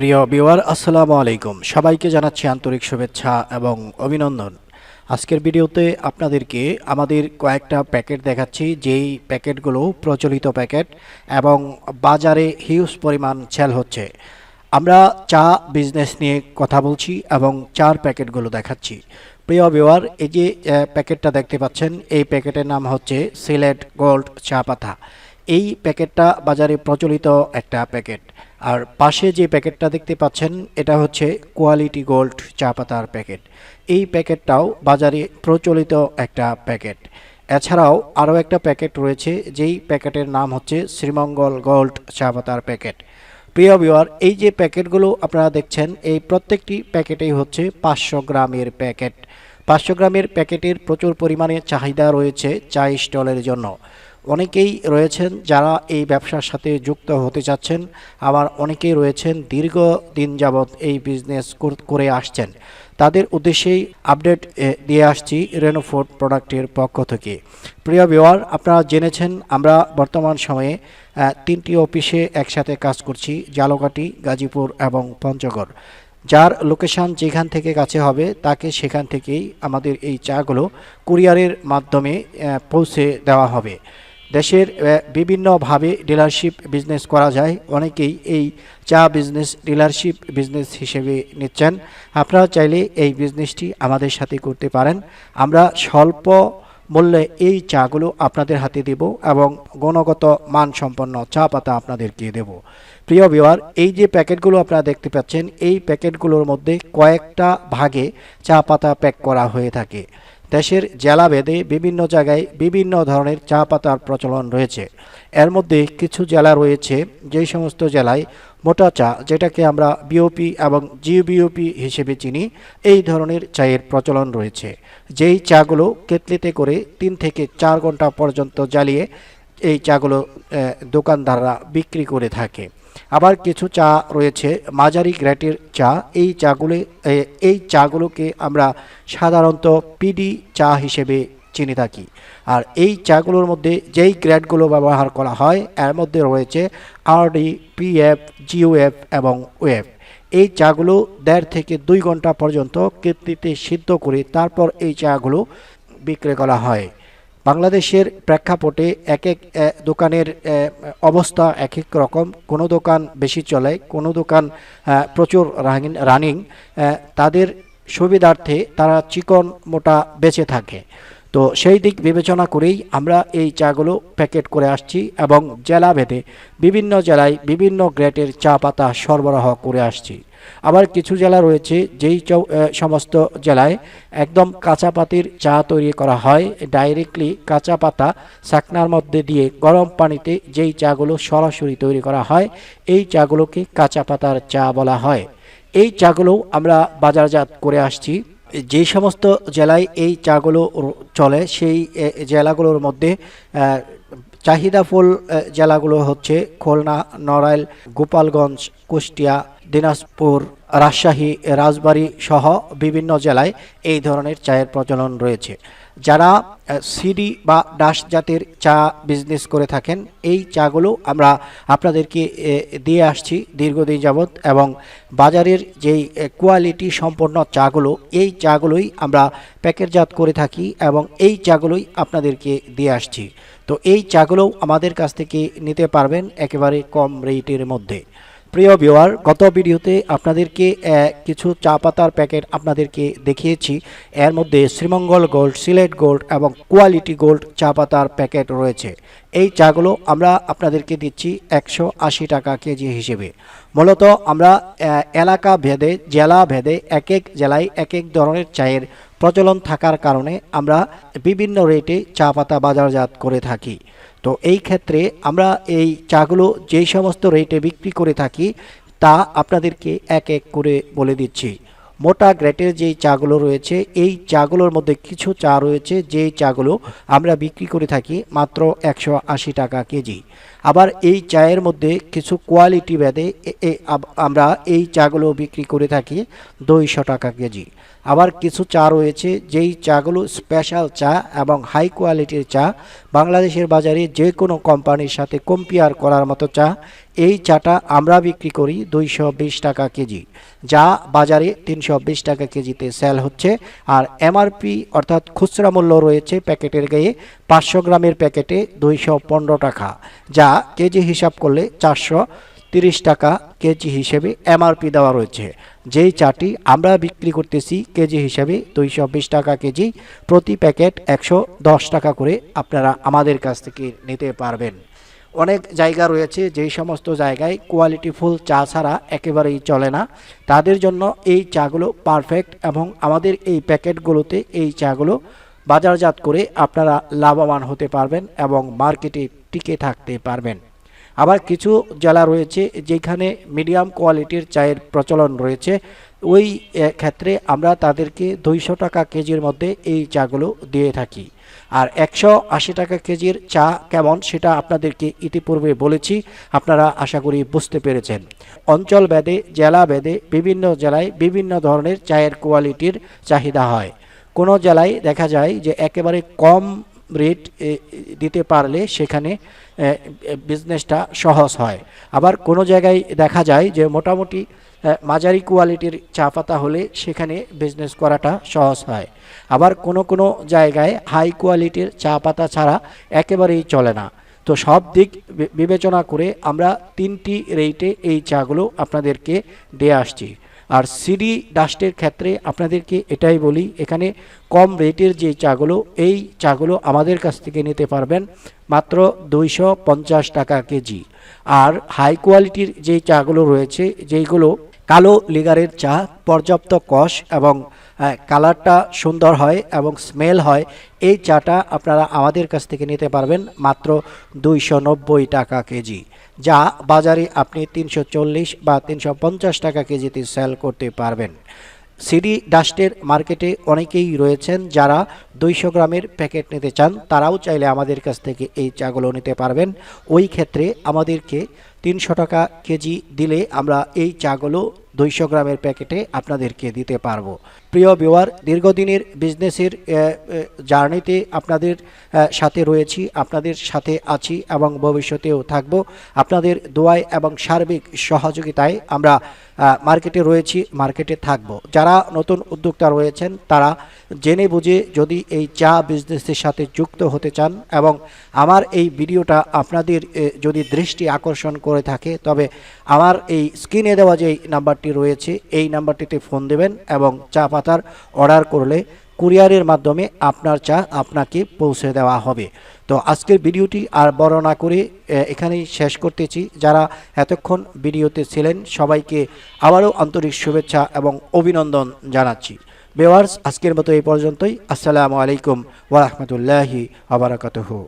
প্রিয় বিওয়ার আসসালামু আলাইকুম। সবাইকে জানাচ্ছি আন্তরিক শুভেচ্ছা এবং অভিনন্দন। আজকের ভিডিওতে আপনাদেরকে আমাদের কয়েকটা প্যাকেট দেখাচ্ছি। যেই প্যাকেটগুলো প্রচলিত প্যাকেট এবং বাজারে হিউজ পরিমাণ সেল হচ্ছে। আমরা চা বিজনেস নিয়ে কথা বলছি এবং চার প্যাকেটগুলো দেখাচ্ছি। প্রিয় বিওয়ার এই যে প্যাকেটটা দেখতে পাচ্ছেন, এই প্যাকেটের নাম হচ্ছে সিলেট গোল্ড চা পাতা। এই প্যাকেটটা বাজারে প্রচলিত একটা প্যাকেট। আর পাশে যে প্যাকেটটা দেখতে পাচ্ছেন, এটা হচ্ছে কোয়ালিটি গোল্ড চা পাতার প্যাকেট। এই প্যাকেটটাও বাজারে প্রচলিত একটা প্যাকেট। এছাড়াও আরও একটা প্যাকেট রয়েছে, যেই প্যাকেটের নাম হচ্ছে শ্রীমঙ্গল গোল্ড চা পাতার প্যাকেট। প্রিয় ভিউয়ার, এই যে প্যাকেটগুলো আপনারা দেখছেন, এই প্রত্যেকটি প্যাকেটেই হচ্ছে পাঁচশো গ্রামের প্যাকেট। পাঁচশো গ্রামের প্যাকেটের প্রচুর পরিমাণে চাহিদা রয়েছে চা স্টলের জন্য। অনেকেই রয়েছেন যারা এই ব্যবসার সাথে যুক্ত হতে চাচ্ছেন, আবার অনেকেই রয়েছেন দীর্ঘ দিন যাবৎ এই বিজনেস করে আসছেন। তাদের উদ্দেশ্যেই আপডেট দিয়ে আসছি রেনোফোর্ড প্রোডাক্টের পক্ষ থেকে। প্রিয় ভিওয়ার আপনারা জেনেছেন আমরা বর্তমান সময়ে তিনটি অফিসে একসাথে কাজ করছি, জালকাটি, গাজীপুর এবং পঞ্চগড়। যার লোকেশন যেখান থেকে কাছে হবে, তাকে সেখান থেকেই আমাদের এই চাগুলো কুরিয়ারের মাধ্যমে পৌঁছে দেওয়া হবে। দেশের বিভিন্নভাবে ডিলারশিপ বিজনেস করা যায়। অনেকেই এই চা বিজনেস ডিলারশিপ বিজনেস হিসেবে নিচ্ছেন। আপনারা চাইলে এই বিজনেসটি আমাদের সাথে করতে পারেন। আমরা স্বল্প মূল্যে এই চাগুলো আপনাদের হাতে দেব এবং গুণগত মানসম্পন্ন চা পাতা আপনাদেরকে দেব। প্রিয় বিওয়ার এই যে প্যাকেটগুলো আপনারা দেখতে পাচ্ছেন, এই প্যাকেটগুলোর মধ্যে কয়েকটা ভাগে চা পাতা প্যাক করা হয়ে থাকে। দেশের জেলা ভেদে বিভিন্ন জায়গায় বিভিন্ন ধরনের চা পাতার প্রচলন রয়েছে। এর মধ্যে কিছু জেলা রয়েছে, যেই সমস্ত জেলায় মোটা চা, যেটাকে আমরা বিওপি এবং জিওবিওপি হিসেবে চিনি, এই ধরনের চায়ের প্রচলন রয়েছে। যেই চাগুলো কেতলিতে করে তিন থেকে চার ঘণ্টা পর্যন্ত জ্বালিয়ে এই চাগুলো দোকানদাররা বিক্রি করে থাকে। আবার কিছু চা রয়েছে। মাঝারি গ্রেটের চা। এই চাগুলো এই চাগুলোকে আমরা সাধারণত পিডি চা হিসেবে চিনে থাকি। আর এই চাগুলোর মধ্যে যেই গ্রেডগুলো ব্যবহার করা হয়, এর মধ্যে রয়েছে আরডি পিএফ জিওএফ এবং ওয়েফ এই চাগুলো দেড় থেকে দুই ঘণ্টা পর্যন্ত কেতলিতে সিদ্ধ করে তারপর এই চাগুলো বিক্রি করা হয়। বাংলাদেশের প্রেক্ষাপটে এক এক দোকানের অবস্থা এক এক রকম। কোনো দোকান বেশি চলে, কোনো দোকান প্রচুর রানিং তাদের সুবিধার্থে তারা চিকন মোটা বেঁচে থাকে। তো সেই দিক বিবেচনা করেই আমরা এই চাগুলো প্যাকেট করে আসছি এবং জেলা ভেদে বিভিন্ন জেলায় বিভিন্ন গ্রেটের চা পাতা সরবরাহ করে আসছি। আবার কিছু জেলা রয়েছে যেই সমস্ত জেলায় একদম কাঁচা পাতির চা তৈরি করা হয়। ডাইরেক্টলি কাঁচা পাতা চাকনার মধ্যে দিয়ে গরম পানিতে যেই চাগুলো সরাসরি তৈরি করা হয়, এই চাগুলোকে কাঁচা পাতার চা বলা হয়। এই চাগুলো আমরা বাজারজাত করে আসছি। যে সমস্ত জেলায় এই চাগুলো চলে, সেই জেলাগুলোর মধ্যে চাহিদাফুল জেলাগুলো হচ্ছে খুলনা, নড়াইল, গোপালগঞ্জ, কুষ্টিয়া দিনাজপুর, রাজশাহী, রাজবাড়ী সহ বিভিন্ন জেলায় এই ধরনের চায়ের প্রচলন রয়েছে। যারা সিডি বা ডাস জাতের চা বিজনেস করে থাকেন, এই চাগুলো আমরা আপনাদেরকে দিয়ে আসছি দীর্ঘদিন যাবৎ এবং বাজারের যেই কোয়ালিটি সম্পন্ন চাগুলো, এই চাগুলোই আমরা প্যাকেটজাত করে থাকি এবং এই চাগুলোই আপনাদেরকে দিয়ে আসছি। তো এই চাগুলোও আমাদের কাছ থেকে নিতে পারবেন একেবারে কম রেটের মধ্যে। প্রিয় ভিউয়ার গত ভিডিওতে আপনাদেরকে কিছু চা পাতার প্যাকেট আপনাদেরকে দেখিয়েছি। এর মধ্যে শ্রীমঙ্গল গোল্ড সিলেট গোল্ড এবং কোয়ালিটি গোল্ড চা পাতার প্যাকেট রয়েছে। এই চাগুলো আমরা আপনাদেরকে দিচ্ছি একশো আশি টাকা কেজি হিসেবে। মূলত আমরা এলাকা ভেদে, জেলা ভেদে এক এক জেলায় এক এক ধরনের চায়ের প্রচলন থাকার কারণে আমরা বিভিন্ন রেটে চা পাতা বাজারজাত করে থাকি। তো এই ক্ষেত্রে আমরা এই চাগুলো যেই সমস্ত রেটে বিক্রি করে থাকি, তা আপনাদেরকে এক এক করে বলে দিচ্ছি। মোটা গ্রেটের যেই চাগুলো রয়েছে, এই চাগুলোর মধ্যে কিছু চা রয়েছে, যেই চাগুলো আমরা বিক্রি করে থাকি মাত্র একশো আশি টাকা কেজি। আবার এই চায়ের মধ্যে কিছু কোয়ালিটি ভেদে আমরা এই চাগুলো বিক্রি করে থাকি দুইশো টাকা কেজি। আবার কিছু চা রয়েছে, যেই চাগুলো স্পেশাল চা এবং হাই কোয়ালিটির চা। বাংলাদেশের বাজারে যে কোনো কোম্পানির সাথে কম্পেয়ার করার মতো চা, এই চাটা আমরা বিক্রি করি দুইশো বিশ টাকা কেজি। যা বাজারে তিনশো বিশ টাকা কেজিতে সেল হচ্ছে। আর এমআরপি অর্থাৎ খুচরা মূল্য রয়েছে প্যাকেটের গায়ে পাঁচশো গ্রামের প্যাকেটে দুইশো পনেরো টাকা, যা কেজি হিসাব করলে চারশো তিরিশ টাকা কেজি হিসেবে এমআরপি দেওয়া রয়েছে। যেই চাটি আমরা বিক্রি করতেছি কেজি হিসেবে দুইশো বিশ টাকা কেজি, প্রতি প্যাকেট একশো দশ টাকা করে আপনারা আমাদের কাছ থেকে নিতে পারবেন। অনেক জায়গা রয়েছে যেই সমস্ত জায়গায় কোয়ালিটি ফুল চা ছাড়া একেবারেই চলে না। তাদের জন্য এই চাগুলো পারফেক্ট এবং আমাদের এই প্যাকেটগুলোতে এই চাগুলো বাজারজাত করে আপনারা লাভবান হতে পারবেন এবং মার্কেটে টিকে থাকতে পারবেন। আবার কিছু জেলা রয়েছে যেখানে মিডিয়াম কোয়ালিটির চায়ের প্রচলন রয়েছে। ওই ক্ষেত্রে আমরা তাদেরকে দুইশো টাকা কেজির মধ্যে এই চাগুলো দিয়ে থাকি। আর একশো আশি টাকা কেজির চা কেমন সেটা আপনাদেরকে ইতিপূর্বে বলেছি, আপনারা আশা করি বুঝতে পেরেছেন। অঞ্চল ভেদে, জেলা ভেদে বিভিন্ন জেলায় বিভিন্ন ধরনের চায়ের কোয়ালিটির চাহিদা হয়। কোনো জেলায় দেখা যায় যে একেবারে কম রেট দিতে পারলে সেখানে বিজনেসটা সহজ হয়। আবার কোনো জায়গায় দেখা যায় যে মোটামুটি মাঝারি কোয়ালিটির চা পাতা হলে সেখানে বিজনেস করাটা সহজ হয়। আবার কোনো কোনো জায়গায় হাই কোয়ালিটির চা পাতা ছাড়া একেবারেই চলে না। তো সব দিক বিবেচনা করে আমরা তিনটি রেটে এই চাগুলো আপনাদেরকে দিয়ে আসছি। আর সিডি ডাস্টের ক্ষেত্রে আপনাদেরকে এটাই বলি, এখানে কম রেটের যে চাগুলো, এই চাগুলো আমাদের কাছ থেকে নিতে পারবেন মাত্র দুইশো পঞ্চাশ টাকা কেজি। আর হাই কোয়ালিটির যে চাগুলো রয়েছে, যেইগুলো কালো লিগারের চা, পর্যাপ্ত কষ এবং কালারটা সুন্দর হয় এবং স্মেল হয়। এই চাটা আপনারা আমাদের কাছ থেকে নিতে পারবেন মাত্র দুইশো নব্বই টাকা কেজি, যা বাজারে আপনি তিনশো চল্লিশ বা তিনশো পঞ্চাশ টাকা কেজিতে সেল করতে পারবেন। সিডি ডাস্টের মার্কেটে অনেকেই রয়েছেন যারা দুইশো গ্রামের প্যাকেট নিতে চান, তারাও চাইলে আমাদের কাছ থেকে এই চাগুলো নিতে পারবেন। ওই ক্ষেত্রে আমাদেরকে তিনশো টাকা কেজি দিলে আমরা এই চাগুলো দুইশো গ্রামের প্যাকেটে আপনাদেরকে দিতে পারব। প্রিয় বিওয়ার দীর্ঘদিনের বিজনেসের জার্নিতে আপনাদের সাথে রয়েছি, আপনাদের সাথে আছি এবং ভবিষ্যতেও থাকব। আপনাদের দোয়ায় এবং সার্বিক সহযোগিতায় আমরা মার্কেটে রয়েছি মার্কেটে থাকব। যারা নতুন উদ্যোক্তা রয়েছেন, তারা জেনে বুঝে যদি এই চা বিজনেসের সাথে যুক্ত হতে চান এবং আমার এই ভিডিওটা আপনাদের যদি দৃষ্টি আকর্ষণ করে থাকে, তবে আমার এই স্ক্রিনে দেওয়া যে নাম্বারটি রয়েছে, এই নাম্বারটিতে ফোন দেবেন এবং চা পাতার অর্ডার করলে কুরিয়ারের মাধ্যমে আপনার চা আপনাকে পৌঁছে দেওয়া হবে। তো আজকের ভিডিওটি আর বড় না করে এখানেই শেষ করতেছি। যারা এতক্ষণ ভিডিওতে ছিলেন, সবাইকে আবারও আন্তরিক শুভেচ্ছা এবং অভিনন্দন জানাচ্ছি। বেওয়ার্স আজকের মতো এই পর্যন্তই। আসসালামু আলাইকুম ওরহমতুল্লাহি আবরাকাতহু